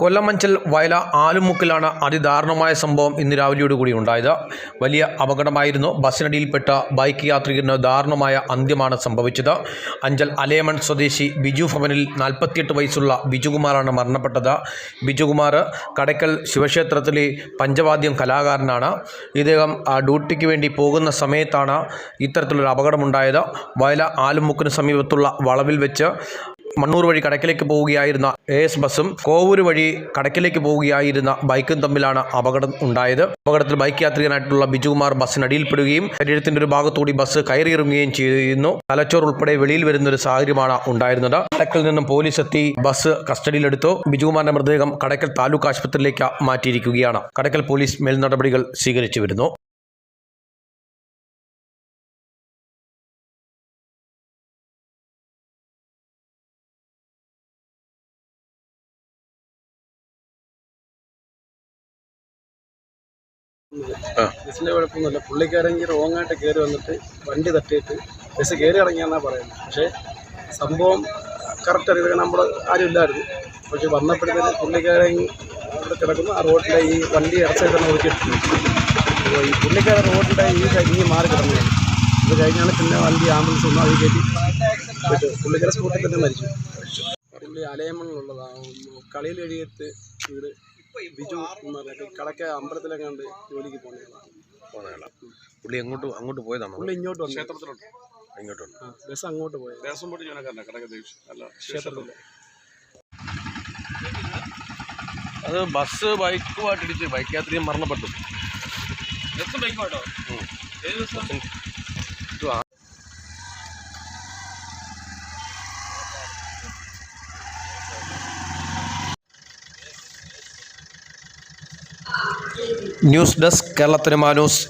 കൊല്ലമഞ്ചൽ വയല ആലുമുക്കിലാണ് അതിദാരുണമായ സംഭവം ഇന്ന് രാവിലെയോടുകൂടി ഉണ്ടായത്. വലിയ അപകടമായിരുന്നു. ബസ്സിനടിയിൽപ്പെട്ട ബൈക്ക് യാത്രികന് ദാരുണമായ അന്ത്യമാണ് സംഭവിച്ചത്. അഞ്ചൽ അലേമൺ സ്വദേശി ബിജു ഭവനിൽ നാൽപ്പത്തിയെട്ട് വയസ്സുള്ള ബിജുകുമാറാണ് മരണപ്പെട്ടത്. ബിജുകുമാർ കടയ്ക്കൽ ശിവക്ഷേത്രത്തിലെ പഞ്ചവാദ്യം കലാകാരനാണ്. ഇദ്ദേഹം ഡ്യൂട്ടിക്ക് വേണ്ടി പോകുന്ന സമയത്താണ് ഇത്തരത്തിലൊരു അപകടമുണ്ടായത്. വയല ആലുമുക്കിന് സമീപത്തുള്ള വളവിൽ വെച്ച് മണ്ണൂർ വഴി കടക്കിലേക്ക് പോവുകയായിരുന്ന എ എസ് ബസ്സും കോവൂർ വഴി കടക്കിലേക്ക് പോവുകയായിരുന്ന ബൈക്കും തമ്മിലാണ് അപകടം ഉണ്ടായത്. അപകടത്തിൽ ബൈക്ക് യാത്രികനായിട്ടുള്ള ബിജുകുമാർ ബസ്സിനടിയിൽപ്പെടുകയും ശരീരത്തിന്റെ ഒരു ഭാഗത്തൂടി ബസ് കയറിയിറങ്ങുകയും ചെയ്യുന്നു തലച്ചോർ ഉൾപ്പെടെ വെളിയിൽ വരുന്ന ഒരു സാഹചര്യമാണ് ഉണ്ടായിരുന്നത്. കടക്കൽ നിന്നും പോലീസ് എത്തി ബസ് കസ്റ്റഡിയിലെടുത്തു. ബിജുകുമാറിന്റെ മൃതദേഹം കടക്കൽ താലൂക്ക് ആശുപത്രിയിലേക്ക് മാറ്റിയിരിക്കുകയാണ്. കടക്കൽ പോലീസ് മേൽനടപടികൾ സ്വീകരിച്ചു വരുന്നു. ബസ്സിന്റെ കുഴപ്പമൊന്നുമില്ല. പുള്ളിക്കാരെങ്കിൽ റോങ് ആയിട്ട് കയറി വന്നിട്ട് വണ്ടി തട്ടിയിട്ട് ബസ് കയറി ഇറങ്ങിയെന്നാണ് പറയുന്നത്. പക്ഷേ സംഭവം കറക്റ്റ് അറിയില്ല നമ്മൾ ആരും ഇല്ലായിരുന്നു. പക്ഷെ വന്നപ്പോഴത്തേക്ക് പുള്ളിക്കാരൻ അവിടെ കിടക്കുന്നു. ആ റോഡിലെ ഈ വണ്ടി ഇറച്ചിട്ടാണ് ഒതുക്കിയിട്ടുണ്ട് അപ്പോൾ ഈ പുള്ളിക്കാരൻ റോഡിന്റെ ഈ കഴിഞ്ഞ് മാറി കിടന്നു. ഇത് കഴിഞ്ഞാണ് പിന്നെ വണ്ടി ആംബുലൻസ് ഒന്നും അത് കയറ്റി. പറ്റും പുള്ളിക്കാരൻ സ്കൂട്ടിൽ തന്നെ മരിച്ചു. പുള്ളി അലയമണിലുള്ളതാണ് കളിയിൽ എഴുതിയിട്ട് വീട് ബിജു എന്ന് പറഞ്ഞിട്ട് കളക്ക അമ്പലത്തിലെങ്ങാണ്ട് ജോലിക്ക് പോകുന്നതാണ് പുള്ളി എങ്ങോട്ട് അങ്ങോട്ട് പോയതാണ്? പുള്ളി ഇങ്ങോട്ട് വന്നു. ക്ഷേത്രത്തിലോട്ട്. ഇങ്ങോട്ടുണ്ട് ബസ് അങ്ങോട്ട് പോയത് ദേവസ്വം ബോർഡ് ജീവനക്കാരനാണ് കടക ദേവി അല്ല ക്ഷേത്രത്തിൽ അത് ബസ് ബൈക്കുമായിട്ട് ഇടിച്ച് ബൈക്ക് യാത്രയും മരണപ്പെട്ടു. ബസ് ബൈക്കുമായിട്ടോ? ഏത് ദിവസം ന്യൂസ് ഡെസ്ക് കേരളത്തിന് മാനൂസ്